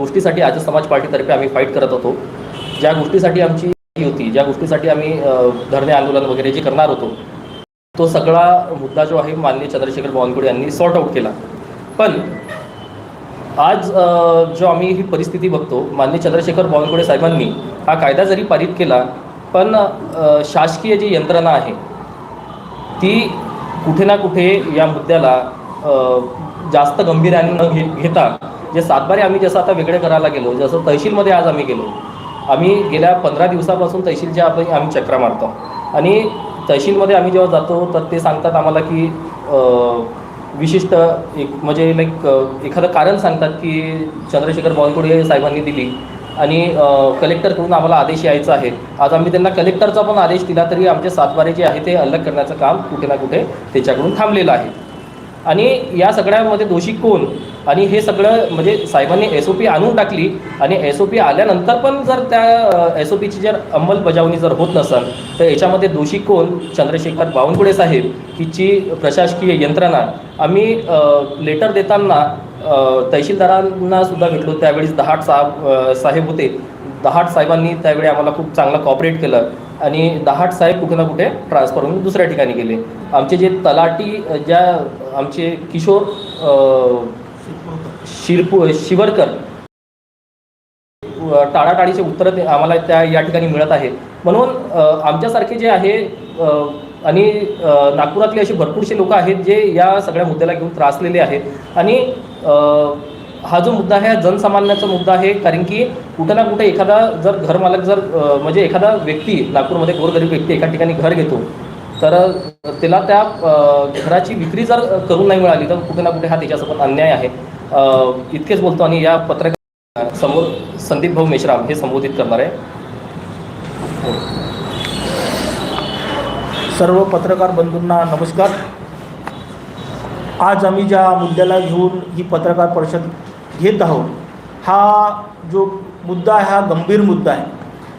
गोष्टीसाठी आज समाज पार्टीतर्फे आम्ही फाईट करत होतो. ज्या गोष्टीसाठी आमची होती ज्या गोष्टीसाठी आम्ही धरणे आंदोलन वगैरे जे करणार होतो तो सगळा मुद्दा जो आहे माननीय चंद्रशेखर बावनकुळे यांनी सॉर्ट आऊट केला. पण आज जो आम्ही ही परिस्थिती बघतो माननीय चंद्रशेखर बावनकुळे साहेबांनी हा कायदा जरी पारित केला पण शासकीय जी यंत्रणा आहे ती कुठे ना कुठे या मुद्द्याला जास्त गंभीर्याने न घे घेता जे सातबारे आम्ही जसं आता वेगळे करायला गेलो जसं तहसीलमध्ये आज आम्ही गेलो आम्ही गेल्या पंधरा दिवसापासून तहसीलच्या आपण आम्ही चक्रा मारतो. आणि तहसीलमध्ये आम्ही जेव्हा जातो तर ते सांगतात आम्हाला की विशिष्ट एक म्हणजे लाईक एखादं कारण सांगतात की चंद्रशेखर बावनकुळे साहेबांनी दिली. आणि कलेक्टरकडून आम्हाला आदेश यायचा आहे. आज आम्ही त्यांना कलेक्टरचा पण आदेश दिला तरी आमचे सातबारे जे आहे ते अलग करण्याचं काम कुठे ना कुठे त्याच्याकडून थांबलेलं आहे. आणि या सगळ्यामध्ये दोषी कोण? आणि हे सगळं म्हणजे साहेबांनी एस ओ पी आणून टाकली आणि एस ओ पी आल्यानंतर पण जर त्या एस ओ पीची जर अंमलबजावणी जर होत नसेल तर याच्यामध्ये दोषी कोण? चंद्रशेखर बावनकुळे साहेब. हिची प्रशासकीय यंत्रणा. आम्ही लेटर देताना तहसीलदारांना सुद्धा भेटलो. त्यावेळेस दहाट साहेब साहेब होते. दहाट साहेबांनी त्यावेळी आम्हाला खूप चांगलं कॉपरेट केलं आणि दहाट साहेब कुठे ना कुठे ट्रान्सफर होऊन दुसऱ्या ठिकाणी गेले. आमचे जे तलाटी ज्या आमचे किशोर शिरपू शिवरकर. टाळाटाळीचे उत्तरं ते आम्हाला त्या या ठिकाणी मिळत आहे. म्हणून आमच्यासारखे जे आहे आणि नागपुरातले असे भरपूरसे लोक आहेत जे या सगळ्या मुद्द्याला घेऊन त्रासलेले आहेत. आणि हा जो मुद्दा आहे हा जनसामान्याचा मुद्दा आहे कारण की कुठं ना कुठे एखादा जर घरमालक जर म्हणजे एखादा व्यक्ती नागपूरमध्ये गोरगरीब व्यक्ती एका ठिकाणी घर घेतो तर त्याला त्या घराची विक्री जर करून नाही मिळाली तर कुठे ना कुठे हा त्याच्यासोबत अन्याय आहे. इतकेच बोलतो आणि या पत्रकार समोर संदीप भाऊ मेश्राम हे संबोधित करणार आहे. सर्व पत्रकार बंधूंना नमस्कार. आज आम्ही ज्या मुद्द्याला घेऊन ही पत्रकार परिषद घेत आहोत हा जो मुद्दा आहे हा गंभीर मुद्दा आहे.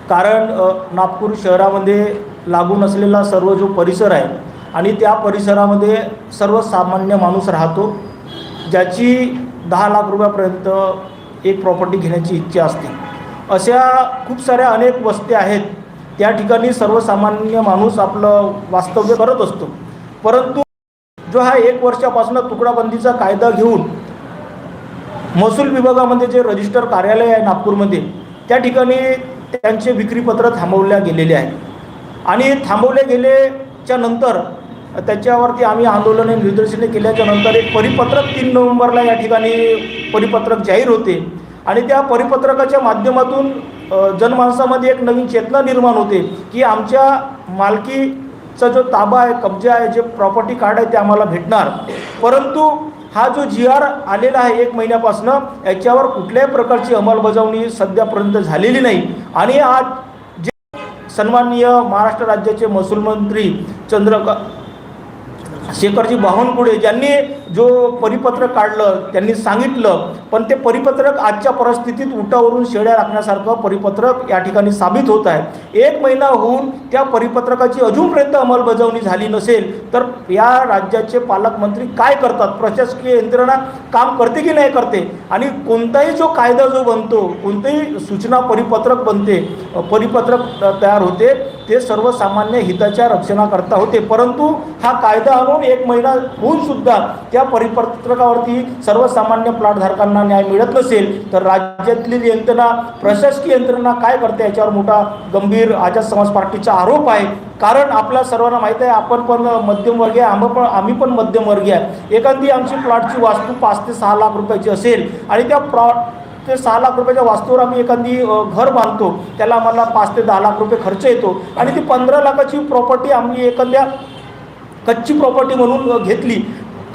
कारण नागपूर शहरामध्ये लागून असलेला सर्व जो परिसर आहे आणि त्या परिसरामध्ये सर्वसामान्य माणूस राहतो ज्याची दहा लाख रुपयापर्यंत एक प्रॉपर्टी घेण्याची इच्छा असते. अशा खूप साऱ्या अनेक वस्त्या आहेत. त्या ठिकाणी सर्वसामान्य माणूस आपलं वास्तव्य करत असतो. परंतु जो हा एक वर्षापासून तुकडाबंदीचा कायदा घेऊन महसूल विभागामध्ये जे रजिस्टर कार्यालय आहे नागपूरमध्ये त्या ठिकाणी त्यांचे विक्रीपत्र थांबवल्या गेलेले आहे आणि थांबवले गेलेच्या नंतर त्याच्यावरती आम्ही आंदोलने निदर्शने केल्याच्यानंतर एक परिपत्रक तीन नोव्हेंबरला या ठिकाणी परिपत्रक जाहीर होते. आणि त्या परिपत्रकाच्या माध्यमातून जनमानसामध्ये एक नवीन चेतना निर्माण होते की आमच्या मालकीचा जो ताबा आहे कब्जा आहे जे प्रॉपर्टी कार्ड आहे ते आम्हाला भेटणार. परंतु हा जो जी आर आलेला आहे एक महिन्यापासून याच्यावर कुठल्याही प्रकारची अंमलबजावणी सध्यापर्यंत झालेली नाही. आणि आज सन्माननीय महाराष्ट्र राज्याचे महसूल मंत्री चंद्रका शेखरजी बावनकुळे ज्यांनी जो परिपत्रक काढलं त्यांनी सांगितलं पण ते परिपत्रक आजच्या परिस्थितीत उठावरून शेड्या राखण्यासारखं परिपत्रक या ठिकाणी साबित होत आहे. एक महिना होऊन त्या परिपत्रकाची अजूनपर्यंत अंमलबजावणी झाली नसेल तर या राज्याचे पालकमंत्री काय करतात? प्रशासकीय यंत्रणा काम करते की नाही करते? आणि कोणताही जो कायदा जो बनतो कोणतेही सूचना परिपत्रक बनते परिपत्रक तयार होते ते सर्वसामान्य हिताच्या रक्षणाकरता होते. परंतु हा कायदा आणून एक महिना होऊन सुद्धा त्या परिपत्रकावरती सर्वसामान्य प्लॉटधारकांना न्याय मिळत नसेल तर राज्यातली यंत्रणा प्रशासकीय यंत्रणा काय करते याच्यावर मोठा गंभीर आझाद समाज पार्टीचा आरोप आहे. कारण आपल्या सर्वांना माहीत आहे आपण पण मध्यमवर्गीय आम्ही पण आम्ही पण मध्यमवर्गीय आहे. एखादी आमची प्लॉटची वास्तू पाच ते सहा लाख रुपयाची असेल आणि त्या प्लॉट ते सहा लाख रुपयाच्या वास्तूवर आम्ही एखादी घर बांधतो त्याला आम्हाला पाच ते दहा लाख रुपये खर्च येतो आणि ती पंधरा लाखाची प्रॉपर्टी आम्ही एखाद्या कच्ची प्रॉपर्टी म्हणून घेतली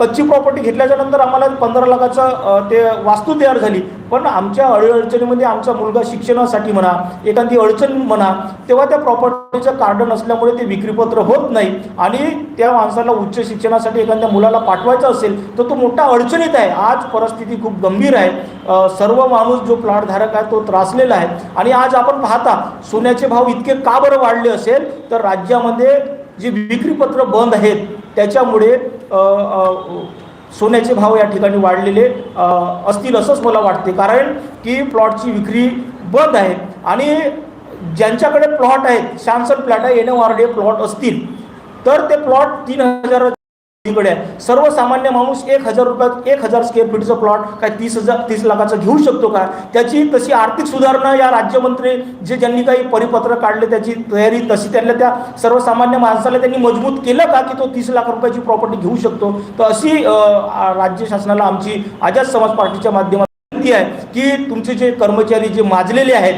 कच्ची प्रॉपर्टी घेतल्याच्या नंतर आम्हाला पंधरा लाखाचं ते वास्तू तयार झाली. पण आमच्या अडीअडचणीमध्ये आमचा मुलगा शिक्षणासाठी म्हणा एखादी अडचण म्हणा तेव्हा त्या प्रॉपर्टीचं कार्ड नसल्यामुळे ते विक्रीपत्र होत नाही. आणि त्या माणसाला उच्च शिक्षणासाठी एखाद्या मुलाला पाठवायचं असेल तर तो मोठा अडचणीत आहे. आज परिस्थिती खूप गंभीर आहे. सर्व माणूस जो प्लॉटधारक आहे तो त्रासलेला आहे. आणि आज आपण पाहता सोन्याचे भाव इतके का बरं वाढले असेल? तर राज्यामध्ये जी विक्रीपत्र बंद आहेत त्याच्यामुळे सोन्याचे भाव या ठिकाणी वाढलेले असतील असंच मला वाटते. कारण की प्लॉटची विक्री बंद आहे आणि ज्यांच्याकडे प्लॉट आहेत सॅमसंग प्लॉट आहे N M R D plot असतील तर ते प्लॉट तीन हजार आहे. सर्वसामान्य माणूस एक हजार रुपयात एक हजार स्क्वेअर फीटचं प्लॉट काय तीस हजार तीस लाखाचं घेऊ शकतो का? त्याची तशी आर्थिक सुधारणा या राज्यमंत्री जे ज्यांनी काही परिपत्र काढले त्याची तयारी तशी त्यांना त्या सर्वसामान्य माणसाला त्यांनी मजबूत केलं का की तो तीस लाख रुपयाची प्रॉपर्टी घेऊ शकतो? तर अशी राज्य शासनाला आमची आझाद समाज पार्टीच्या माध्यमातून विनंती आहे की तुमचे जे कर्मचारी जे माजलेले आहेत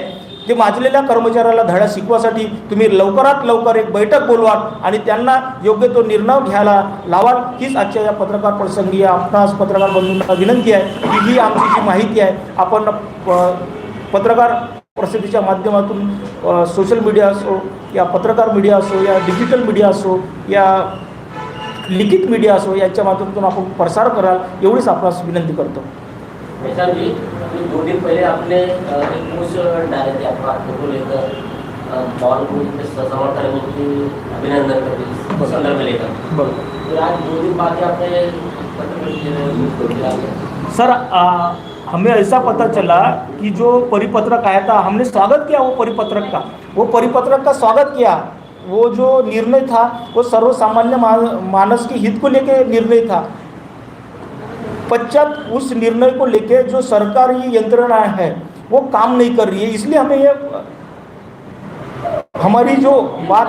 ते माजलेल्या कर्मचाऱ्याला धडा शिकवासाठी तुम्ही लवकरात लवकर एक बैठक बोलवाल आणि त्यांना योग्य तो निर्णय घ्यायला लावाल. हीच आजच्या या पत्रकार प्रसंगी या आपणास पत्रकार बंधूंना विनंती आहे की ही आमची जी माहिती आहे आपण प- पत्रकार प्रसिद्धीच्या माध्यमातून सोशल मीडिया असो या पत्रकार मीडिया असो या डिजिटल मीडिया असो या लिखित मीडिया असो याच्या माध्यमातून आपण प्रसार कराल एवढीच आपणास विनंती करतो. अभी दो दिन पहले आपने एक पोस्ट डाले थे आपका आत्मा को लेकर। बॉल को समर्थन की अभिनंदन कर संदर्भ में लेकर। तो आज दो दिन बाद आपने। सर आ, हमें ऐसा पता चला कि जो परिपत्रक आया था हमने स्वागत किया वो परिपत्रक का। वो परिपत्रक का स्वागत किया। वो जो निर्णय था वो सर्वसामान्य मानस के हित को लेके निर्णय था। पश्चात उस निर्णय को लेके जो सरकारी यंत्रणा है वो काम नहीं कर रही है। इसलिए हमें ये हमारी जो बात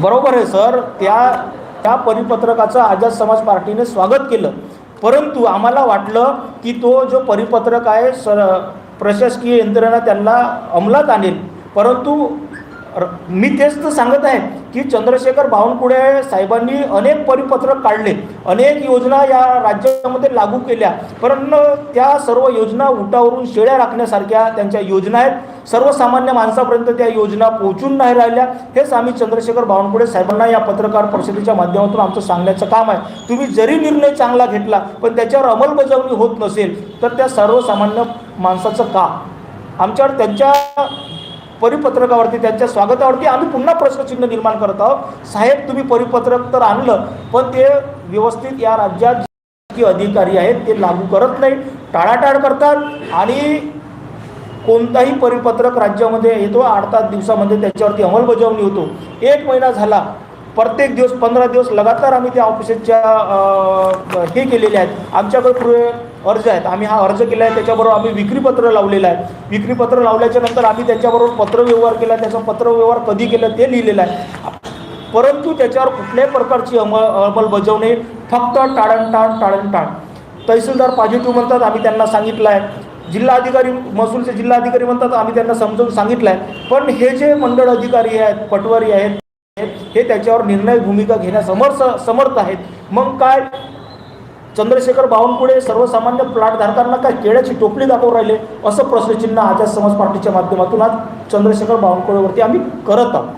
बरोबर आहे सर त्या त्या परिपत्रकाचं आझाद समाज पार्टीने स्वागत केलं. परंतु आम्हाला वाटलं की तो जो परिपत्रक आहे सर प्रशासकीय यंत्रणा त्यांना अंमलात आणेल. परंतु र- मी तेच तर सांगत आहे की चंद्रशेखर बावनकुळे साहेबांनी अनेक परिपत्रक काढले अनेक योजना या राज्यामध्ये लागू केल्या. परंतु त्या सर्व योजना उठावरून शेळ्या राखण्यासारख्या त्यांच्या योजना आहेत. सर्वसामान्य माणसापर्यंत त्या योजना पोहोचून नाही राहिल्या. हेच आम्ही चंद्रशेखर बावनकुळे साहेबांना या पत्रकार परिषदेच्या माध्यमातून आमचं सांगण्याचं काम आहे. तुम्ही जरी निर्णय चांगला घेतला पण त्याच्यावर अंमलबजावणी होत नसेल तर त्या सर्वसामान्य माणसाचं का? आमच्यावर त्यांच्या परिपत्रकावरती त्यांच्या स्वागतावरती आम्ही पुन्हा प्रश्नचिन्ह निर्माण करत आहोत. साहेब तुम्ही परिपत्रक तर आणलं पण ते व्यवस्थित या राज्यात जे अधिकारी आहेत ते लागू करत नाही टाळाटाळ करतात आणि कोणताही परिपत्रक राज्यामध्ये येतो आठ तास दिवसामध्ये त्याच्यावरती अंमलबजावणी होतो. एक महिना झाला प्रत्येक दिवस पंधरा दिवस लगातार आम्ही त्या ऑफिसच्या हे केलेले आहेत. आमच्याकडे पुढे अर्ज आहेत. आम्ही हा अर्ज केला आहे त्याच्याबरोबर आम्ही विक्रीपत्र लावलेलं आहे. विक्रीपत्र लावल्याच्या नंतर आम्ही त्यांच्याबरोबर पत्रव्यवहार केला त्याचा पत्रव्यवहार कधी केलं ते लिहिलेलं आहे. परंतु त्याच्यावर कुठल्याही प्रकारची अंमल अंमलबजावणी फक्त टाळणटाळ टाळणटाण तहसीलदार पॉझिटिव्ह म्हणतात आम्ही त्यांना सांगितलं आहे. जिल्हा अधिकारी महसूलचे जिल्हा अधिकारी म्हणतात आम्ही त्यांना समजावून सांगितलं आहे. पण हे जे मंडळ अधिकारी आहेत पटवारी आहेत हे त्याच्यावर निर्णय भूमिका घेण्यास समर्थ समर्थ आहेत. मग काय चंद्रशेखर बावनकुळे सर्वसामान्य प्लॉटधारकांना काय केळ्याची टोपली दाखवून राहिले? असं प्रश्नचिन्ह आझाद समाज पार्टीच्या माध्यमातून आज चंद्रशेखर बावनकुळेवरती आम्ही करत आहोत.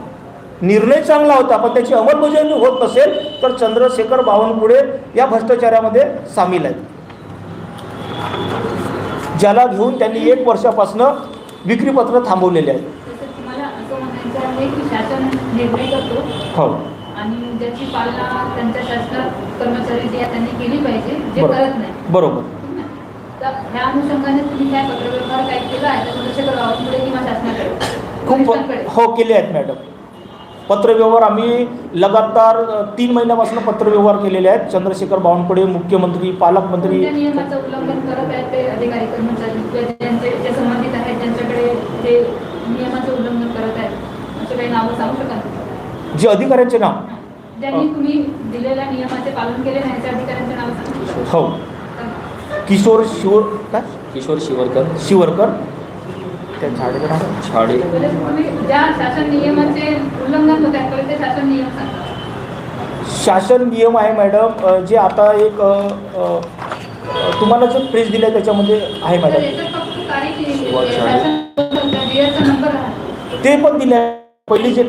निर्णय चांगला होता पण त्याची अंमलबजावणी होत नसेल तर चंद्रशेखर बावनकुळे या भ्रष्टाचारामध्ये सामील आहेत. ज्याला घेऊन त्यांनी एक वर्षापासनं विक्रीपत्र थांबवलेले आहेत. हो. ज्याची पालना त्यांच्या कर्मचारी जे त्यांनी केली पाहिजे जे. करत नाही. बरोबर. ठीक ना? तर ह्या अनुषंगाने तुम्ही काय पत्रव्यवहार काय केला आहे तर चंद्रशेखर रावतमुळे किंवा शासनाकडे. खूप? हो केले आहेत मॅडम पत्रव्यवहार आम्ही लगातार तीन महिन्यापासून पत्रव्यवहार केलेले आहेत. चंद्रशेखर बावनकुळे मुख्यमंत्री पालकमंत्री जे अधिकाऱ्यांचे नाव? हो. किशोर शिवर काय? किशोर शिवरकर. शिवरकर. त्या पहिले तुम्ही ज्या शासन नियमाचे उल्लंघन होत आहे पहिले ते शासन नियम सांगा. शासन नियम आहे मॅडम. जे आता एक तुम्हाला जे प्रेस दिलं आहे त्याच्यामध्ये आहे. मॅडम ते पण दिले आहे पहिली जे